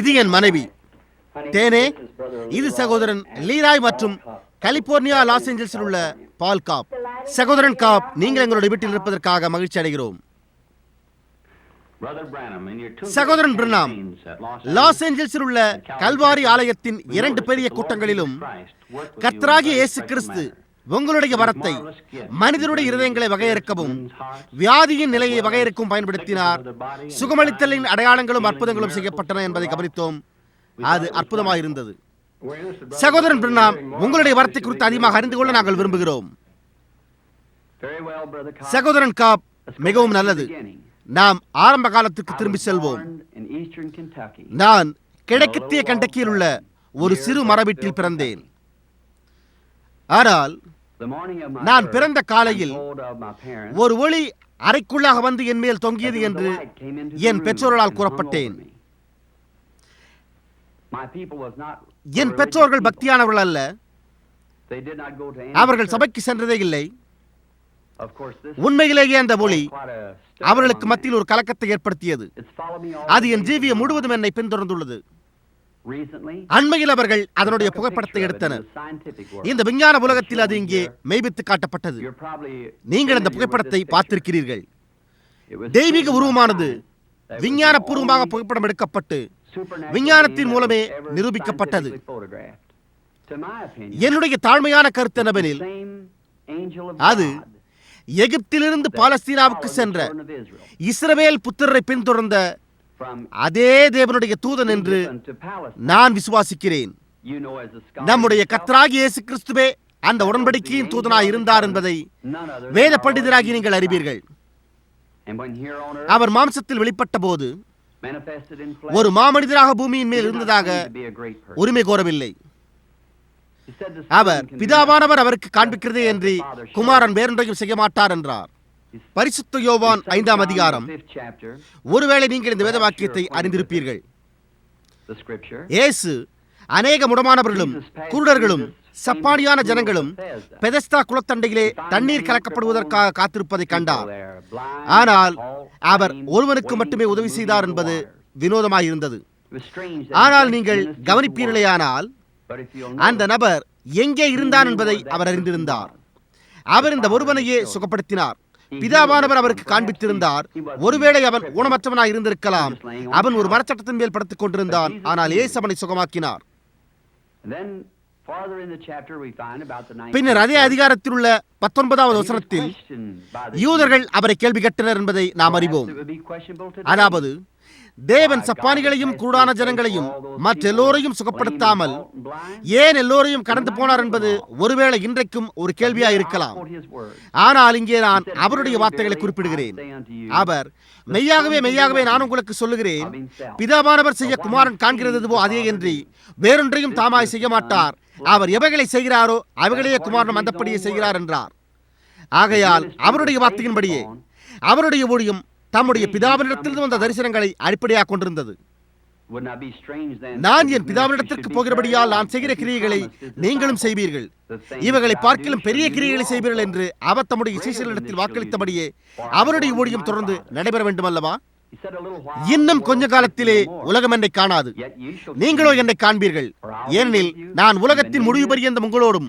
இது என் மனைவி. தேனே இது சகோதரன் லீராய் மற்றும் கலிபோர்னியா லாஸ் ஏஞ்சல்ஸில் உள்ள பால் காப். சகோதரன் காப் நீங்கள் எங்களுடைய வீட்டில் இருப்பதற்காக மகிழ்ச்சி அடைகிறோம். சகோதரன் பிரணாம் லாஸ் ஏஞ்சல்ஸில் உள்ள கல்வாரி ஆலயத்தின் இரண்டு பெரிய கூட்டங்களிலும் கத்ராகி இயேசு கிறிஸ்து உங்களுடைய வரத்தை மனிதனுடைய இருதயங்களை வகையறுக்கவும் வியாதியின் நிலையை வகையறுக்கவும் பயன்படுத்தினார். சுகமளித்தலின் அடையாளங்களும் அற்புதங்களும் செய்யப்பட்டன என்பதை கவனித்தோம். அது அற்புதமாக இருந்தது சகோதரன் பிரணாம் உங்களுடைய வரத்தை குறித்து அதிகமாக அறிந்து கொள்ள நாங்கள் விரும்புகிறோம். சகோதரன் காப் மிகவும் நல்லது. நாம் ஆரம்ப காலத்துக்கு திரும்பி செல்வோம். நான் கிழக்கத்திய கண்டக்கியில் உள்ள ஒரு சிறு மரவீட்டில் பிறந்தேன். ஆனால் நான் பிறந்த காலையில் ஒரு ஒளி அறைக்குள்ளாக வந்து என் மேல் தொங்கியது என்று என் பெற்றோர்களால் கூறப்பட்டேன். என் பெற்றோர்கள் பக்தியானவர்கள் அல்ல. அவர்கள் சபைக்கு சென்றதே இல்லை. உண்மையிலேயே அந்த ஒளி அவர்களுக்கு மத்தியில் ஒரு கலக்கத்தை ஏற்படுத்தியது. அது என் ஜீவியம் முழுவதும் என்னை பின்தொடர்ந்துள்ளது. அண்மையில் அவர்கள் அதனுடைய புகைப்படத்தை எடுத்தனர். இந்த விஞ்ஞான உலகத்தில் அது இங்கே மெய்பித்து காட்டப்பட்டது. நீங்கள் அந்த புகைப்படத்தை பார்த்திருக்கிறீர்கள். தெய்வீக உருவமானது விஞ்ஞானபூர்வமாக புகைப்படம் எடுக்கப்பட்டு விஞ்ஞானத்தின் மூலமே நிரூபிக்கப்பட்டது. என்னுடைய தாழ்மையான கருத்து என்னவெனில் அது எகிப்திலிருந்து பாலஸ்தீனாவுக்கு சென்ற இஸ்ரவேல் புத்திரரை பின்தொடர்ந்த அதே தேவனுடைய தூதன் என்று நான் விசுவாசிக்கிறேன். நம்முடைய கத்தராகி இயேசு கிறிஸ்துவே அந்த உடன்படிக்கையின் தூதனாய் இருந்தார் என்பதை வேத பண்டிதராகி நீங்கள் அறிவீர்கள். அவர் மாம்சத்தில் வெளிப்பட்ட போது ஒரு மாமனிதராக பூமியின் மேல் இருந்ததாக உரிமை கோரவில்லை. அவர் பிதாவானவர் அவருக்கு காண்பிக்கிறதே என்று குமாரன் வேறொன்றையும் செய்ய மாட்டார் என்றார். பரிசுத்த யோவான் ஐந்தாம் அதிகாரம். ஒருவேளை நீங்கள் இந்த வேதவாக்கியத்தை அறிந்திருப்பீர்கள். இயேசு அநேக முடமானவர்களும் குருடர்களும் சப்பானியான ஜனங்களும் பெதஸ்தா குளத்தண்டையிலே தண்ணீர் கலக்கப்படுவதற்காக காத்திருப்பதை கண்டார். ஆனால் அவர் ஒருவனுக்கு மட்டுமே உதவி செய்தார் என்பது வினோதமாக இருந்தது ஆனால் நீங்கள் கவனிப்பீர்களேயானால் அந்த நபர் எங்கே இருந்தான் என்பதை அவர் அறிந்திருந்தார். அவர் இந்த ஒருவனையே சுகப்படுத்தினார். பிதாவானவர் அவருக்கு காண்பித்திருந்தார். ஒருவேளை அவன் ஊனமற்றவனாய் இருந்திருக்கலாம். அவன் ஒரு மரச்சட்டத்தின் மேல் படுத்துக் கொண்டிருந்தான். ஆனால் ஏசு அவனை சுகமாக்கினார். பின்னர் அதே அதிகாரத்தில் உள்ள பத்தொன்பதாவது வசனத்தில் யூதர்கள் அவரை கேள்வி கேட்டனர் என்பதை நாம் அறிவோம். அதாவது தேவன் சப்பானிகளையும் கூடான ஜனங்களையும் மற்ற எல்லோரையும் சுகப்படுத்தாமல் ஏன் எல்லோரையும் கடந்து போனார் என்பது ஒருவேளை இன்றைக்கும் ஒரு கேள்வியா இருக்கலாம் ஆனால் இங்கே நான் அவருடைய வார்த்தைகளை குறிப்பிடுகிறேன். அவர் மெய்யாகவே மெய்யாகவே நான் உங்களுக்கு சொல்லுகிறேன். பிதாவானவர் செய்ய குமாரன் காண்கிறது அதே என்று வேறொன்றையும் தாமாய் செய்ய மாட்டார். அவர் எவைகளை செய்கிறாரோ அவைகளையே குமாரன் அந்தப்படியே செய்கிறார் என்றார். ஆகையால் அவருடைய வார்த்தையின்படியே அவருடைய ஊழியம் தம்முடைய பிதாவினிடத்திலிருந்து வந்த தரிசனங்களை அடிப்படையாக கொண்டிருந்தது. நான் என் பிதாவினிடத்திற்கு போகிறபடியால் நான் செய்கிற கிரியைகளை நீங்களும் செய்வீர்கள். இவைகளை பார்க்கிலும் பெரிய கிரியைகளை செய்வீர்கள் என்று அவர் தம்முடைய சீசனிடத்தில் வாக்களித்தபடியே அவருடைய ஊழியம் தொடர்ந்து நடைபெற வேண்டும் அல்லவா இன்னும் கொஞ்ச காலத்திலே உலகம் என்னை காணாது. நீங்களோ என்னை காண்பீர்கள். ஏனெனில் நான் உலகத்தின் முடிவு பரியந்த உங்களோடும்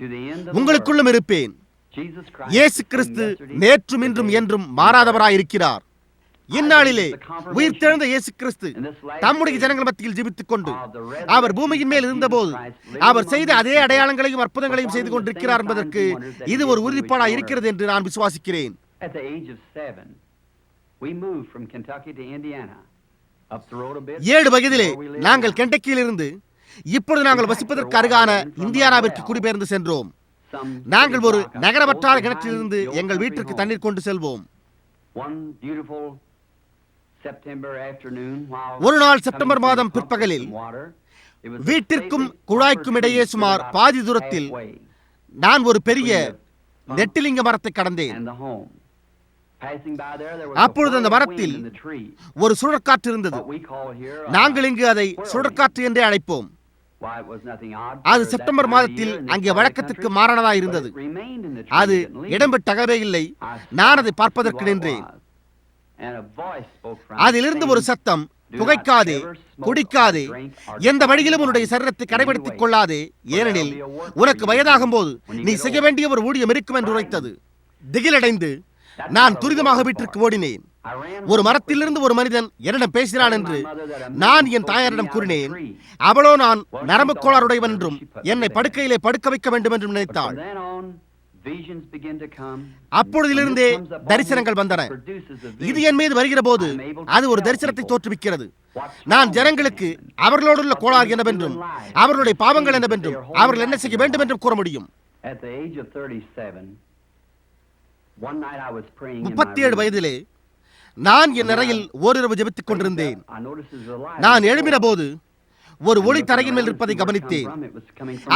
உங்களுக்குள்ளும் இருப்பேன். இயேசு கிறிஸ்து நேற்றும் இன்றும் என்றும் மாறாதவராய் இருக்கிறார் இந்நாளிலே உயிர்த்தெழுந்த இயேசு கிறிஸ்து தம்முடைய ஜனங்கள் மத்தியில் ஜீவித்துக் கொண்டு அவர் பூமியின் மேல் இருந்தபோது அவர் செய்த அதே அடையாளங்களையும் அற்புதங்களையும் செய்து கொண்டிருக்கிறார் என்பதற்கு இது ஒரு உறுதிப்பாடாக இருக்கிறது என்று நான் விசுவாசிக்கிறேன். ஏழு வயதிலே நாங்கள் கெண்டக்கியிலிருந்து இப்பொழுது நாங்கள் வசிப்பதற்கு அருகான இந்தியானாவிற்கு குடிபெயர்ந்து சென்றோம். நாங்கள் ஒரு நகரவற்றாத கிணற்றிலிருந்து எங்கள் வீட்டிற்கு தண்ணீர் கொண்டு செல்வோம். ஒரு நாள் செப்டம்பர் மாதம் பிற்பகலில் வீட்டிற்கும் குழாய்க்கும் இடையே சுமார் பாதி தூரத்தில் நான் ஒரு பெரிய நெட்டிலிங்க மரத்தை கடந்தேன். அப்பொழுது அந்த மரத்தில் ஒரு சுழற்காற்று இருந்தது. நாங்கள் இங்கு அதை சுழற்காற்று என்றே அழைப்போம். அது செப்டம்பர் மாதத்தில் அங்கே வழக்கத்திற்கு மாறானதா இருந்தது. அது இடம்பெற்றகவே இல்லை. நான் அதை பார்ப்பதற்கு நின்றேன். அதிலிருந்து ஒரு சத்தம் புகைக்காதே குடிக்காதே எந்த வழியிலும் உன்னுடைய சரீரத்தை கரைப்படுத்திக் கொள்ளாதே ஏனெனில் உனக்கு வயதாகும் போது நீ செய்ய வேண்டிய ஒரு ஊழியம் இருக்கும் என்று உரைத்தது. திகிலடைந்து நான் துரிதமாக வீட்டிற்கு ஓடினேன். ஒரு மரத்திலிருந்து ஒரு மனிதன் என்னிடம் பேசினான் என்று நான் என் தாயாரிடம் கூறினேன். அவளோ நான் நரம்பு கோளாறுடையவன் என்றும் என்னை படுக்கையிலே படுக்க வைக்க வேண்டும் என்றும் நினைத்தாள். அப்பொழுதிலிருந்தே தரிசனங்கள் வந்தன. இது என் மீது வருகிற போது அது ஒரு தரிசனத்தை தோற்றுவிக்கிறது. நான் ஜனங்களுக்கு அவர்களோடுள்ள கோளாறு என்னவென்றும் அவர்களுடைய பாவங்கள் என்னவென்றும் அவர்கள் என்ன செய்ய வேண்டும் என்றும் கூற முடியும். முப்பத்தி ஏழு வயதிலே நான் என் அறையில் ஓரிரவு ஜெபித்துக் கொண்டிருந்தேன். நான் எழும்பின போது ஒரு ஒளி தரையின் மேல் இருப்பதை கவனித்தேன்.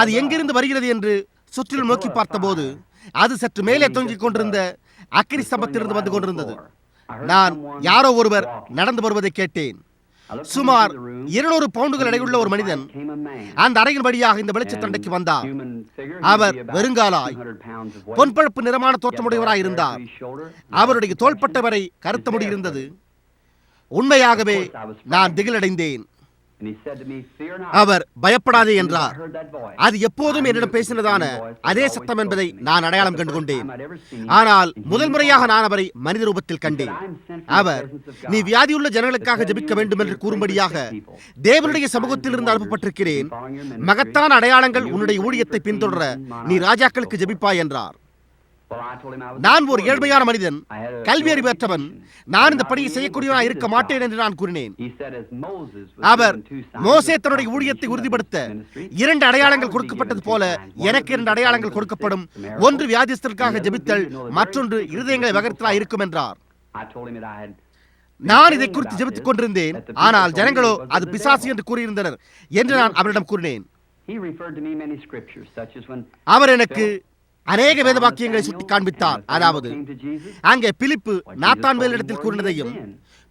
அது எங்கிருந்து வருகிறது என்று சுற்றிலும் நோக்கி பார்த்தபோது அது சற்று மேலே தொங்கிக் கொண்டிருந்த அக்கினி ஸ்தம்பத்திலிருந்து வந்து கொண்டிருந்தது. நான் யாரோ ஒருவர் நடந்து வருவதை கேட்டேன். சுமார் இருநூறு பவுண்டுகள் எடையுள்ள ஒரு மனிதன் அந்த அறையின் வழியாக இந்த வெளிச்சத்தண்டைக்கு வந்தார் அவர் வெறுங்காலாய் பொன்பழுப்பு நிறமான தோற்றமுடையவராய் இருந்தார். அவருடைய தோள்பட்டை வரை கருத்த முடி இருந்தது. உண்மையாகவே நான் திகிலடைந்தேன். அவர் பயப்படாதே என்றார். அது எப்போதும் என்னிடம் பேசினதான அதே சத்தம் என்பதை நான் அடையாளம் கண்டு கொண்டேன். ஆனால் முதல் முறையாக நான் அவரை மனித ரூபத்தில் கண்டேன். அவர் நீ வியாதியுள்ள ஜனங்களுக்காக ஜெபிக்க வேண்டும் என்று கூறும்படியாக தேவனுடைய சமூகத்தில் இருந்து அனுப்பப்பட்டிருக்கிறேன். மகத்தான அடையாளங்கள் உன்னுடைய ஊழியத்தை பின்தொடர நீ ராஜாக்களுக்கு ஜெபிப்பாய் என்றார். நான் ஒரு ஏழ்மையான மனிதன். கல்வி அறிவற்றவன் நான் இந்த பணியை செய்யக்கூடியவனாக இருக்க மாட்டேன் என்று நான் கூறினேன். அவர் மோசே தன்னுடைய ஊழியத்தை உறுதிப்படுத்த இரண்டு அடையாளங்கள் கொடுக்கப்பட்டது போல எனக்கு இரண்டு அடையாளங்கள் கொடுக்கப்படும். ஒன்று வியாதிஸ்தருக்காக ஜெபித்தல் மற்றொன்று இருதயங்களை வகர்த்தலா இருக்கும் என்றார் நான் இதை குறித்து ஜெபித்துக் கொண்டிருந்தேன். ஆனால் ஜனங்களோ அது பிசாசு என்று கூறியிருந்தனர் என்று நான் அவரிடம் கூறினேன். அவர் எனக்கு அநேக வேத வாக்கியங்களை சுட்டி காண்பித்தார். அதாவது அங்கே பிலிப்பு நாத்தான் கூறினதையும்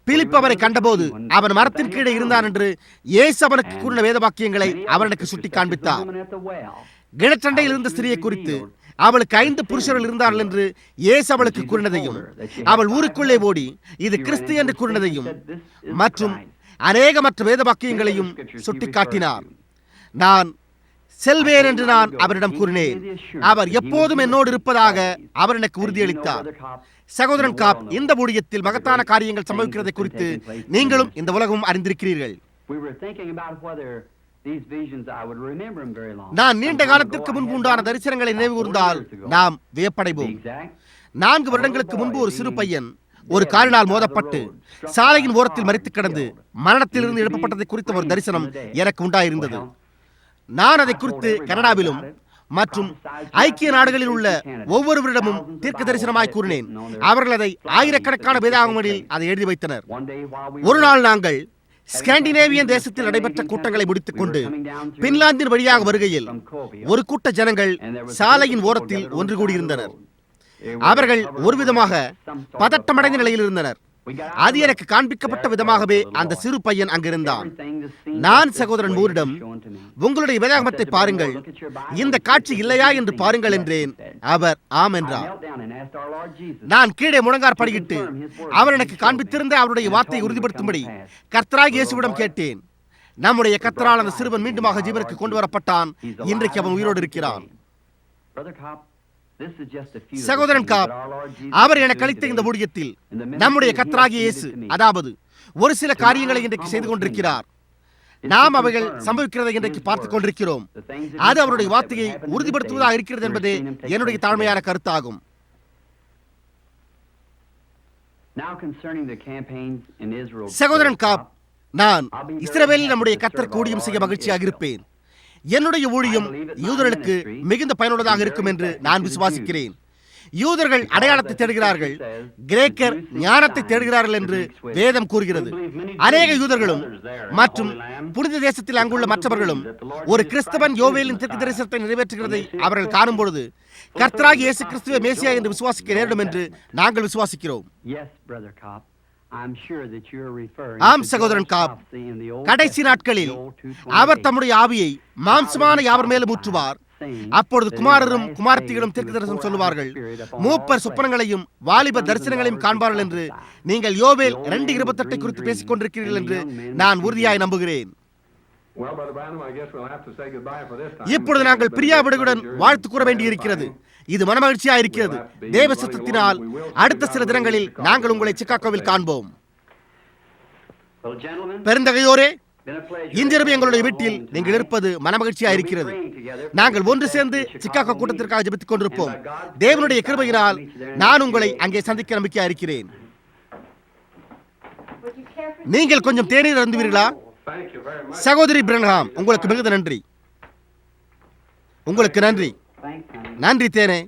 பிலிப் அவரை கண்டபோது அவன் மரத்தின் கீழே இருந்தான் என்று இயேசு அவனுக்கு கூறின வேத வாக்கியங்களை அவர் சுட்டி காண்பித்தார். கிணச்சண்டையில் இருந்த ஸ்திரியை குறித்து அவளுக்கு ஐந்து புருஷர்கள் இருந்தார்கள் என்று இயேசு அவளுக்கு கூறினதையும் அவள் ஊருக்குள்ளே ஓடி இது கிறிஸ்து என்று கூறினதையும் மற்றும் அநேக மற்ற வேத வாக்கியங்களையும் சுட்டிக்காட்டினார் நான் செல்வேன் என்று நான் அவரிடம் கூறினேன். அவர் எப்போதும் என்னோடு இருப்பதாக அவர் எனக்கு உறுதியளித்தார் சகோதரன் காப் இந்த ஊழியத்தில் மகத்தான காரியங்கள் சம்பவிக்கிறதை குறித்து நீங்களும் இந்த உலகமும் அறிந்திருக்கிறீர்கள். நான் நீண்ட காலத்திற்கு முன்பு உண்டான தரிசனங்களை நினைவு கூர்ந்தால் நாம் வியப்படைவோம். நான்கு வருடங்களுக்கு முன்பு ஒரு சிறு பையன் ஒரு காரினால் மோதப்பட்டு சாலையின் ஓரத்தில் மறித்து கிடந்து மரணத்திலிருந்து எழுப்பப்பட்டதை குறித்த ஒரு தரிசனம் எனக்கு உண்டாயிருந்தது. நான் அதை குறித்து கனடாவிலும் மற்றும் ஐக்கிய நாடுகளில் உள்ள ஒவ்வொருவரிடமும் தீர்க்க தரிசனமாய் கூறினேன். அவர்கள் அதை ஆயிரக்கணக்கான வேதாகமங்களில் அதை எழுதி வைத்தனர். ஒரு நாள் நாங்கள் ஸ்காண்டினேவியன் தேசத்தில் நடைபெற்ற கூட்டங்களை முடித்துக் கொண்டு பின்லாந்தின் வழியாக வருகையில் ஒரு கூட்ட ஜனங்கள் சாலையின் ஓரத்தில் ஒன்று கூடியிருந்தனர். அவர்கள் ஒரு விதமாக பதட்டமடைந்த நிலையில் இருந்தனர். அது எனக்கு காண்பிக்கப்பட்ட விதமாகவே அந்த சிறு பையன் அங்கிருந்தான். நான் சகோதரன் மூரிடம் உங்களுடைய வேதாகமத்தை பாருங்கள். இந்த காட்சி இல்லையா என்று பாருங்கள் என்றேன். அவர் ஆம் என்றார் நான் கீழே முழங்கார் படியிட்டு அவர் எனக்கு காண்பித்திருந்த அவருடைய வார்த்தையை உறுதிப்படுத்தும்படி கர்த்தராக இயேசுவிடம் கேட்டேன். நம்முடைய கர்த்தரால் அந்த சிறுவன் மீண்டுமாக ஜீவனுக்கு கொண்டு வரப்பட்டான் இன்றைக்கு அவன் உயிரோடு இருக்கிறான். சகோதரன் காப் அவர் எனக்கு அளித்த இந்த ஊழியத்தில் நம்முடைய கத்தராகிய இயேசு அதாவது ஒரு சில காரியங்களை இன்றைக்கு செய்து கொண்டிருக்கிறார். நாம் அவைகள் சம்பவிக்கிறதை இன்றைக்கு பார்த்துக் கொண்டிருக்கிறோம். அது அவருடைய வார்த்தையை உறுதிப்படுத்துவதாக இருக்கிறது என்பதே என்னுடைய தாழ்மையான கருத்தாகும். சகோதரன் காப் நான் இஸ்ரவேலில் நம்முடைய கத்தர் கூடியும் செய்ய மகிழ்ச்சியாக இருப்பேன். என்னுடைய ஊழியம் யூதர்களுக்கு மிகுந்த பயனுள்ளதாக இருக்கும் என்று நான் விசுவாசிக்கிறேன். யூதர்கள் அடையாளத்தை தேடுகிறார்கள். கிரேக்கர் ஞானத்தை தேடுகிறார்கள் என்று வேதம் கூறுகிறது. அநேக யூதர்களும் மற்றும் புனித தேசத்தில் அங்குள்ள மற்றவர்களும் ஒரு கிறிஸ்தவன் யோவேலின் தெற்கு தரிசனத்தை நிறைவேற்றுகிறதை அவர்கள் காணும் பொழுது கர்த்தராக இயேசு கிறிஸ்துவ மேசியா என்று விசுவாசிக்க நேரிடும் என்று நாங்கள் விசுவாசிக்கிறோம். ஆம் சகோதரன் காப். கடைசி நாட்களில் அவர் தம்முடைய ஆவியை மாம்சமான யாவர் மேலும் ஊற்றுவார். அப்பொழுது குமாரரும் குமாரத்திகளும் தீர்க்க தரிசனம் சொல்லுவார்கள் மூப்பர் சொப்பனங்களையும் வாலிப தரிசனங்களையும் காண்பார்கள் என்று நீங்கள் யோவேல் ரெண்டு இருபத்தெட்டை குறித்து பேசிக் கொண்டிருக்கிறீர்கள் என்று நான் உறுதியாய் நம்புகிறேன். இப்பொழுது நாங்கள் பிரியாவிடுகளுடன் வாழ்த்து கூற வேண்டியிருக்கிறது. இது மனமகிழ்ச்சியா இருக்கிறது. தேவ சித்தத்தினால் அடுத்த சில தினங்களில் நாங்கள் உங்களை சிக்காகோவில் காண்போம். பெருந்தகையோரே. இன்றிரவு எங்களுடைய வீட்டில் நீங்கள் இருப்பது மனமகிழ்ச்சியா இருக்கிறது. நாங்கள் ஒன்று சேர்ந்து சிக்காகோ கூட்டத்திற்காக ஜபித்துக் கொண்டிருப்போம். தேவனுடைய கிருபையினால் நான் உங்களை அங்கே சந்திக்க நம்பிக்கையா இருக்கிறேன். நீங்கள் கொஞ்சம் தேநீர் அருந்துவீர்களா சகோதரி பிரன்ஹாம் உங்களுக்கு மிகுந்த நன்றி. உங்களுக்கு நன்றி. நன்றி தேனே.